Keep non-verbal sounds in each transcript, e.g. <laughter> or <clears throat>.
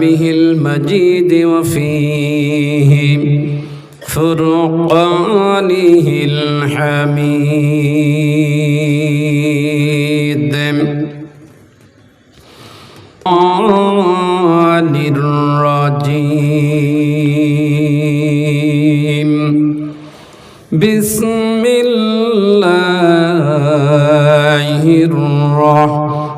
به المجيد وفيه فرقانه الحميد. الرحمن الرجيم. بسم الله الرحمن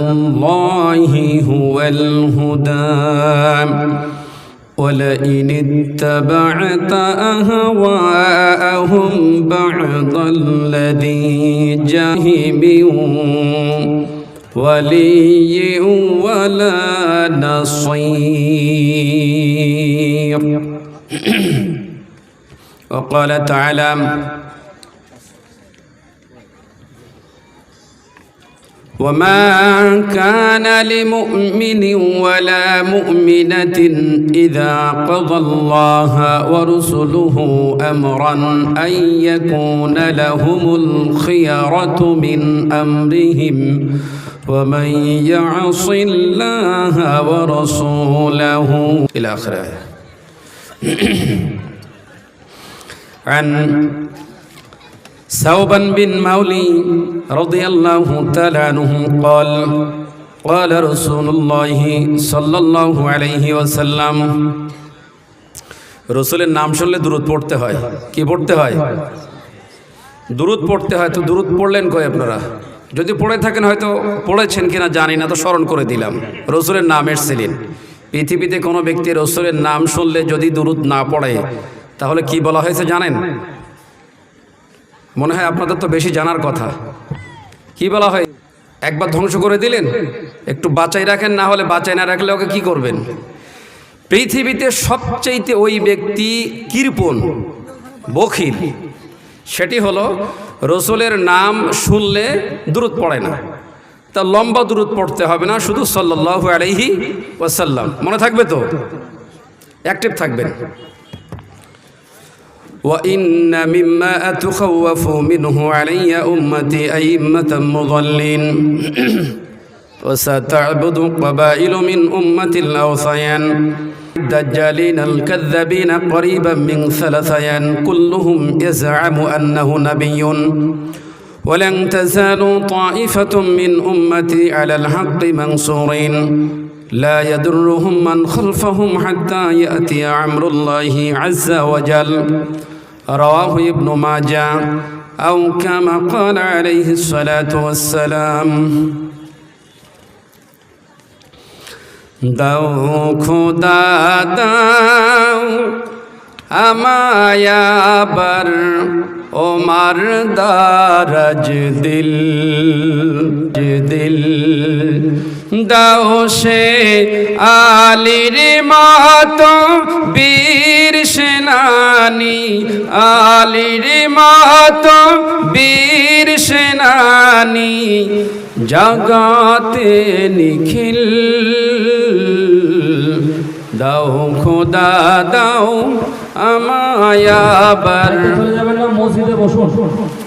الله هو الهدى. ولئن اتبعت أهواءهم بعض الذي جاهب ولي ولا نصير. <coughs> وقال تعالى وما كان لمؤمن ولا مؤمنة إذا قضى الله ورسله أمرا أن يكون لهم الخيرة من أمرهم ومن يعص الله ورسوله إلى آخره عن ثوبا بن مولي رضي الله تعالى عنه قال قال رسول الله صلى الله عليه وسلم রসুলের নাম শুনলে দূরত পড়তে হয় কি পড়তে হয় দূরত পড়তে হয় তো দূরত পড়লেন কই আপনারা যদি পড়ে থাকেন হয়তো পড়েছেন কিনা জানি না তো স্মরণ করে দিলাম রসুলের নাম এসছিলেন পৃথিবীতে কোনো ব্যক্তি রসুলের নাম শুনলে যদি দূরত না পড়ে তাহলে কি বলা হয়েছে জানেন মনে হয় আপনাদের তো বেশি জানার কথা। কি বলা হয়? একবার ধ্বংস করে দিলেন, একটু বাঁচাই রাখেন, না হলে বাঁচাই না রাখলে ওকে কি করবেন? পৃথিবীতে সবচাইতে ওই ব্যক্তি কৃপণ, বখিল। সেটি হলো, রসুলের নাম শুনলে দূরত পড়ে না। তা লম্বা দূরত পড়তে হবে না, শুধু সাল্লাহু আলাইহি ওয়াসাল্লাম। মনে থাকবে তো? অ্যাক্টিভ থাকবেন। وإن مما أتخوف منه علي أمتي أئمة مضلين. <clears throat> وستعبد قبائل من أمة الأوثيان. الدجالين الكذابين قريبا من ثلثيان. كلهم يزعم أنه نبي. ولن تزال طائفة من أمتي على الحق منصورين. لا يدرهم من خلفهم حتى يأتي أمر الله عز وجل. رواه ابن ماجه أو كما قال عليه الصلاة والسلام দাও খোদা দাও আমায়াবার ওমার দারাজ দিল দিল দাও সে আলির মাত বীর সেনানি আলির মাত বীর সেনানি, জগাতে নিখিল। দাও খোদা, দাও আমায়াবার মসজিদে বসুন।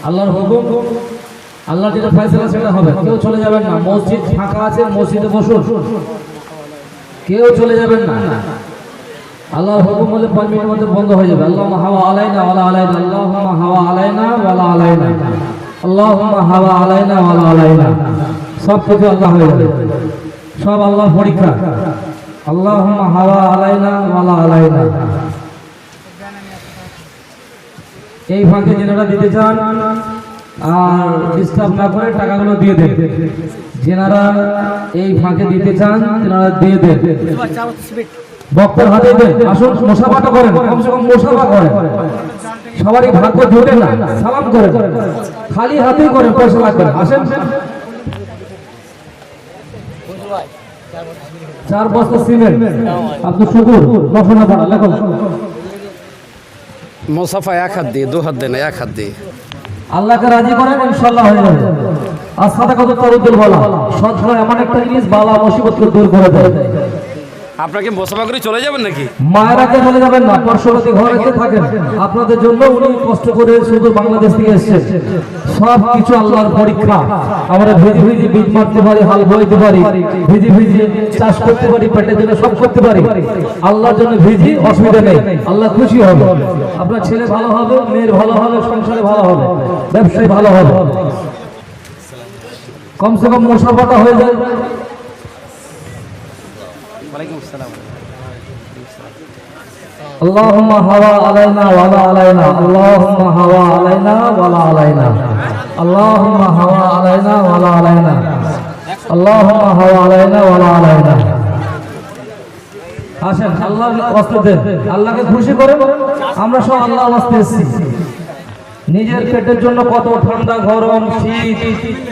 আল্লাহর হুকুম। আল্লাহ যেটা ফয়সালা, সেটা হবে। কেউ চলে যাবেন না। মসজিদ ফাঁকা আছে, মসজিদে বসুন। কেউ চলে যাবেন না। আল্লাহর হুকুম হলে পাঁচ মিনিটের মধ্যে বন্ধ হয়ে যাবে। আল্লাহ হাওয়া আলাই না আলাইনা ওয়ালা আলাইনা আল্লাহ হাওয়া আলাইনা ওয়ালা আলাইনা আল্লাহ হাওয়া আলাই না আলাইনা ওয়ালা আলাইনা। সব কিছু আল্লাহ হয়ে যাবে। সব আল্লাহ পরীক্ষা। আল্লাহ হাওয়া আলাই না আলাইনা ওয়ালা আলাইনা। এই ফাঁকে যেনারা দিতে চান, আর ডিস্টার্ব না করে টাকাগুলো দিয়ে দেন। যেনারা এই ফাঁকে দিতে চান তেনারা দিয়ে দেন। বক্তার হাতে দেন আসুন মোসাফাটা করেন কমসে কম মোসাফা করেন। সবারই ভাগ্য জোটে না সালাম করেন। খালি হাতে করেন পয়সা লাগবে আসেন। চার বস্তা সিমেন্ট। আপনি শুকুর দশনা পাড়া লেখো। মোসাফা এক হাত দিয়ে দু হাত দেয় না এক হাত দিয়ে। আল্লাহকে রাজি করেন ইনশাল্লাহ হয়ে যাবে। আর সাদা কত তরুদ্দুল বলা সৎ এমন একটা জিনিস বালা মুসিবতকে দূর করে দেয়। আপনাকে মোসাফা করে চলে যাবেন নাকি? মায়েরাকে চলে যাবেন না, পার্শ্ববর্তী ঘরেতে থাকেন। আপনাদের জন্য উনি কষ্ট করে শুধু বাংলাদেশ থেকে এসেছেন। সব কিছু আল্লাহর পরীক্ষা। আমরা ভিজি ভিজি বীজ মারতে পারি, হাল বইতে পারি, ভিজি ভিজি চাষ করতে পারি, পেটের জন্য সব করতে পারি। আল্লাহর জন্য ভিজি অসুবিধা নেই। আল্লাহ খুশি হবে। আপনার ছেলে ভালো হবে, মেয়ের ভালো হবে, সংসারে ভালো হবে, ব্যবসায় ভালো হবে। কমসে কম মশাফাটা হয়ে যায়। اللهم هوا علينا ولا علينا اللهم هوا علينا ولا علينا اللهم هوا علينا ولا علينا اللهم هوا علينا ولا علينا আসেন আল্লাহ কষ্ট দেন আল্লাহকে খুশি করে আমরা সব আল্লাহ বাস্তে এসেছি নিজের পেটের জন্য কত ঠান্ডা, গরম, শীত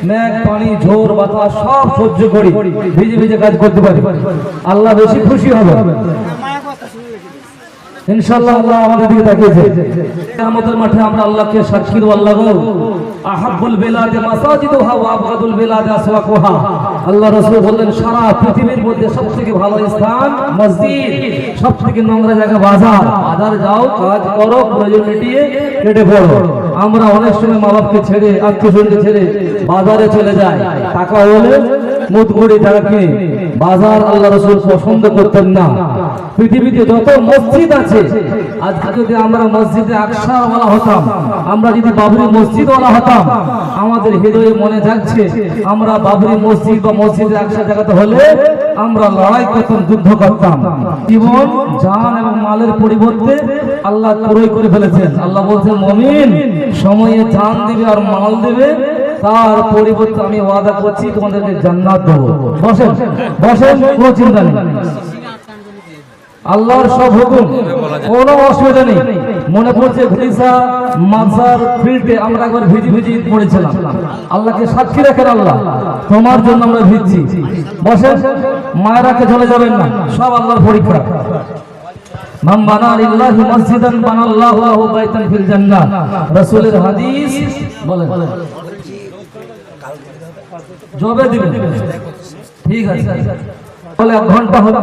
মেঘ পানি, ঝোর, বাতাস, সব সহ্য করি, ভিজে ভিজে কাজ করতে পারি। আল্লাহ বেশি খুশি হবে সবথেকে ভালো নোংরা জায়গা বাজার। বাজার যাও, কাজ করো প্রয়োজন মিটিয়ে কেটে পড়ো। আমরা অনেক সময় মা বাপকে ছেড়ে আত্মীয় ছেড়ে বাজারে চলে যাই। টাকা হলে মুখ করে বাজার আল্লাহ রসুল পছন্দ করতেন না। পৃথিবীতে যত মসজিদ আছে, আজকে যদি আমরা মসজিদে আকসা বলা হতাম, আমরা যদি বাবরি মসজিদ বলা হতাম, আমাদের হৃদয়ে মনে থাকছে আমরা বাবরি মসজিদ বা মসজিদে আকসা জায়গাতে হলে আমরা লড়াই করতাম, যুদ্ধ করতাম। জীবন, জান এবং মালের পরিবর্তে আল্লাহ ক্রয় করে ফেলেছেন। আল্লাহ বলছেন, মমিন, সময়ে জান দিবে আর মাল দেবে তার পরিবর্তে আমি ওয়াদা করছি তোমাদেরকে জান্নাত দেবো। বসেন বসেন, কোনো চিন্তা নেই। আল্লাহর সব হুকুম, কোনো অসুবিধা নেই। মনে পড়ছে ঘুরিসা মাসার ফিল্ডে আমরা একবার ভিজি ভিজি পড়েছিলাম। আল্লাহকে সাক্ষী রাখেন আল্লাহ। তোমার জন্য আমরা ভিজছি। বসেন, মায়েরাকে চলে যাবেন না। সব আল্লাহর পরীক্ষা। মান জবে দিবেন। ঠিক আছে। বলে এক ঘণ্টা হলো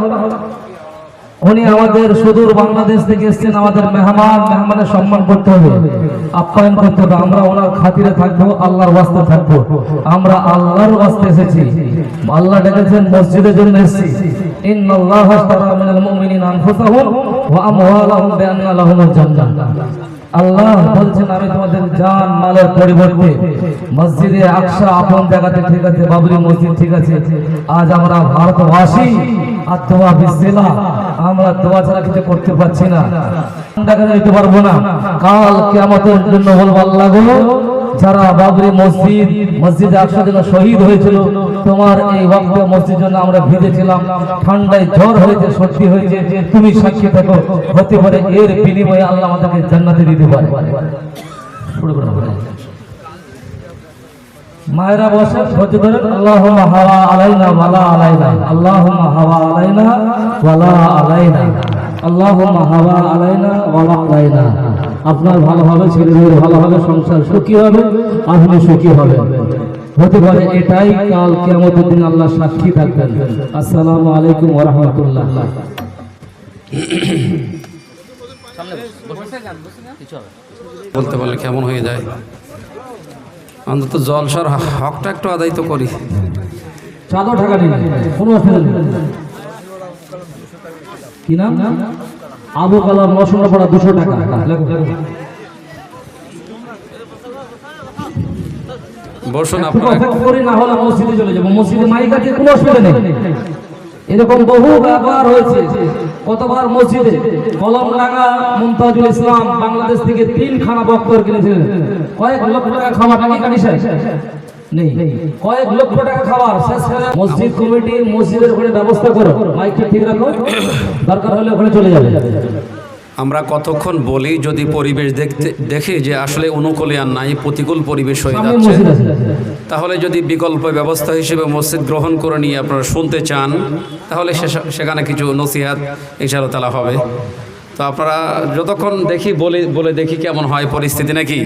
উনি আমাদের সুদূর বাংলাদেশ থেকে এসেছেন, আমাদের মেহমান। মেহমানের সম্মান করতে হবে। আপ্যায়ন করতে হবে। আমরা ওনার খাতিরে থাকব, আল্লাহর ওয়াস্তে থাকব। আমরা আল্লাহর ওয়াস্তে এসেছি। আল্লাহ ডেকেছেন মসজিদের জন্য এসেছি। ইন্নাল্লাহ মিনাল মুমিনিনা আনফুসাহুম ওয়া আমওয়ালাহুম বিআন্না লাহুমুল জান্নাহ। আল্লাহ বলছেন আমি তোমাদের জান মালের পরিবর্তে মসজিদে আকশা আপন জায়গাতে ঠিক আছে, বাবরি মসজিদ ঠিক আছে, আজ আমরা ভারতবাসী আর তোমা বিশ্বেলা আমরা দোয়া ছাড়া কিছু করতে পারছি না। দেখা যেতে পারব না? কাল কেমতের জন্য বলব, আল্লাহ যারা বাবরি মসজিদ, মসজিদে আকশা জন্য শহীদ হয়েছিল, তোমার এই ওয়াক্ত মসজিদ জন্য আমরা ভিজেছিলাম। ঠান্ডায় জ্বর হয়েছে, সর্দি হয়েছে, তুমি সাক্ষী থাকো। হতে পারে এর বিনিময়ে আল্লাহ আমাদেরকে জান্নাতে দিতে পারে। মায়েরা বসে আল্লাহুম্মা হাওয়া আলাইনা ওয়ালা আলাইনা। আল্লাহুম্মা হাওয়া ওয়ালা আল্লাহুম্মা হাওয়া আলাইনা ওয়ালা আলাইনা। আপনার ভালো হবে ছেলেদের ভালো হবে সংসার সুখী হবে আপনি সুখী হবে হতে পারে এটাই কাল কিয়ামতের দিন আল্লাহ সাক্ষী থাকবেন। আসসালামু আলাইকুম ওয়া রাহমাতুল্লাহ। বলতে পারলে কেমন হয়ে যায়? অন্তত জলসার হকটা একটু আদায় তো করি। চাদর ঢাকা নিন কোনো অসুবিধা নেই। কি নাম? আবু কালাম রসুন পড়া দুশো টাকা। লেখো, লেখো। বসুন একটু আপনারা। অপেক্ষা না হলে মসজিদে চলে যাব। মসজিদে মাইক আছে কোনো অসুবিধা নেই। এরকম বহু ব্যাপার হয়েছে। কতবার মসজিদে কলম লাগা মুমতাজুল ইসলাম বাংলাদেশ থেকে তিনখানা বক্তর কিনেছিলেন। কয়েক লক্ষ টাকা খাওয়া টাকা নেই। কয়েক লক্ষ টাকা খাবার মসজিদ কমিটি মসজিদের ওখানে ব্যবস্থা করো। মাইকটা ঠিক রাখো। দরকার হলে ওখানে চলে যাবে। আমরা কতক্ষণ বলি যদি পরিবেশ দেখতে দেখি যে আসলে অনুকূলে আর নাই প্রতিকূল পরিবেশ হয়ে যাচ্ছে? তাহলে যদি বিকল্প ব্যবস্থা হিসেবে মসজিদ গ্রহণ করে নিয়ে আপনারা শুনতে চান তাহলে সেখানে কিছু নসিহাত ইনশাআল্লাহ তালা হবে। তো আপনারা যতক্ষণ দেখি বলে বলে দেখি কেমন হয় পরিস্থিতি নাকি?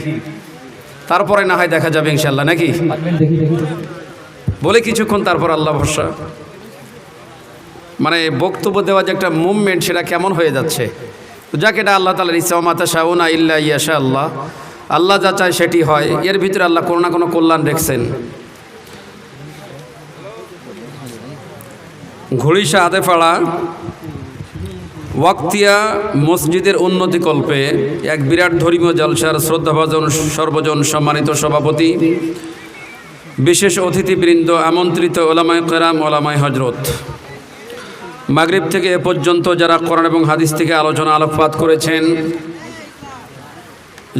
তারপরে না হয় দেখা যাবে ইনশাল্লাহ নাকি? বলে কিছুক্ষণ তারপর আল্লাহ ভরসা। মানে বক্তব্য দেওয়া যে একটা মুভমেন্ট সেটা কেমন হয়ে যাচ্ছে? তো যাকে, এটা আল্লাহ তালার ইচ্ছা মাতা শাহুনা ইল্লা ইয়াশা আল্লাহ আল্লাহ যা চায় সেটি হয়। এর ভিতরে আল্লাহ কোনো না কোনো কল্যাণ রেখেছেন। ঘড়িশা হাতে ফাড়া ওয়াক্তিয়া মসজিদের উন্নতিকল্পে এক বিরাট ধর্মীয় জলসার শ্রদ্ধাভাজন, সর্বজন সম্মানিত সভাপতি, বিশেষ অতিথিবৃন্দ, আমন্ত্রিত ওলামায় কেরাম, ওলামায় হজরত মাগরিব থেকে এ পর্যন্ত যারা কোরআন এবং হাদিস থেকে আলোচনা আলোকপাত করেছেন,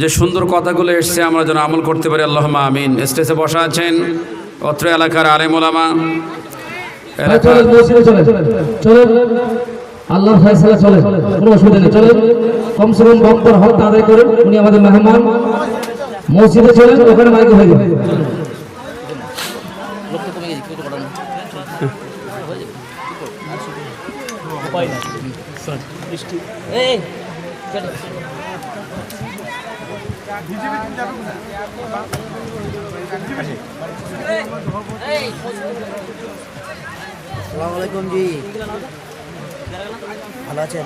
যে সুন্দর কথাগুলো এসছে, আমরা যেন আমল করতে পারি আল্লাহ আমিন। স্টেজে বসা আছেন অত্র এলাকার আলেম ওলামা। ভাই আল্লাহর ফয়সালা চলে, কোনো অসুবিধা নেই। চলেন, কমসে কম বক্তর হক আদায় করে উনি আমাদের মেহমান। মসজিদে চলেন, ওখানে মাইকে হয়ে যাবে। সালাম আলাইকুম জি। ভালো আছেন?